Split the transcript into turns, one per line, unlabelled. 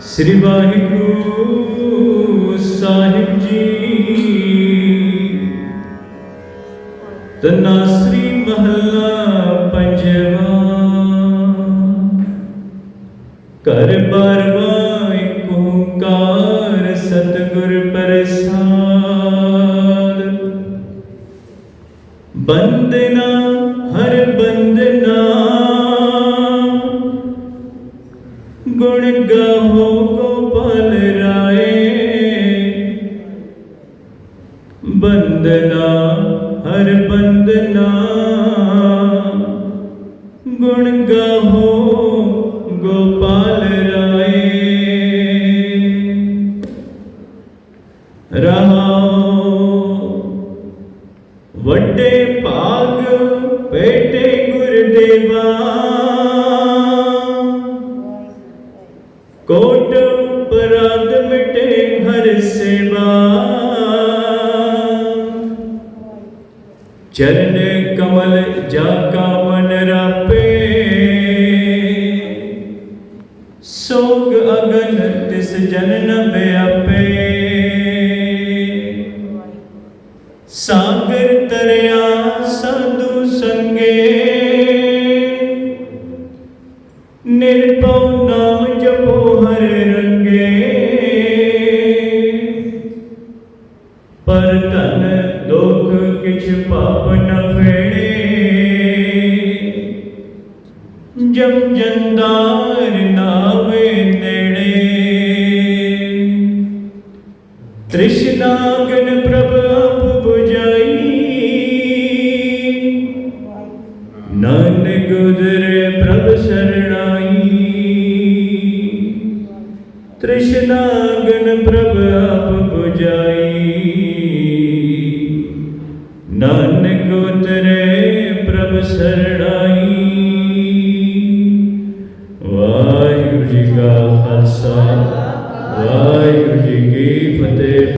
ਸ੍ਰੀ ਵਾਹਿਗੁਰੂ ਸਾਹਿਬ ਜੀ। ਤਨਾਸਰੀ ਮਹੱਲਾ ਪੰਜਵਾ। ਘਰ ਬਾਰਵਾ ਏਕ ਓੰਕਾਰ ਸਤਿਗੁਰ ਪ੍ਰਸਾਦ। ਬੰਦਨਾ, ਹਰ ਬੰਦਨਾ ਗੁਣ ਗਾਹੋ ਗੋਪਾਲ ਰਾਏ। ਬੰਦਨਾ, ਹਰ ਬੰਦਨਾ। ਗੁਣ ਗਾਹੋ ਗੋਪਾਲ ਰਾਏ। ਰਹਾਉ ਵੱਡੇ ਭਾਗ ਬੇਟੇ कोट पराध मिटे हर सेवा। चरण कमल जाका मन रापे। सोग अगन तिस जन न अपे सागर तरया साधु संगे। ਪਰ ਧਨ ਦੁਖ ਕਿਛ ਪਾਪ ਨ ਫੇੜੇ। ਜਮ ਜੰਦਾਰ ਨਾਵੇ ਨੇੜੇ। ਤ੍ਰਿਸ਼ਨਾਗਨ ਪ੍ਰਭ ਆਪ 부ਜਾਈ ਨਾਨਕ ਉਦਰੇ ਪ੍ਰਭ ਸਰਣਾਈ ਤ੍ਰਿਸ਼ਨਾਗਨ ਪ੍ਰਭ ਆਪ 부ਜਾਈ ਨਾਨਕ ਉਤਰੇ ਪ੍ਰਭ ਸਰਣਾਈ। ਵਾਹਿਗੁਰੂ ਜੀ ਕਾ ਖਾਲਸਾ, ਵਾਹਿਗੁਰੂ ਜੀ ਕੀ ਫਤਿਹ।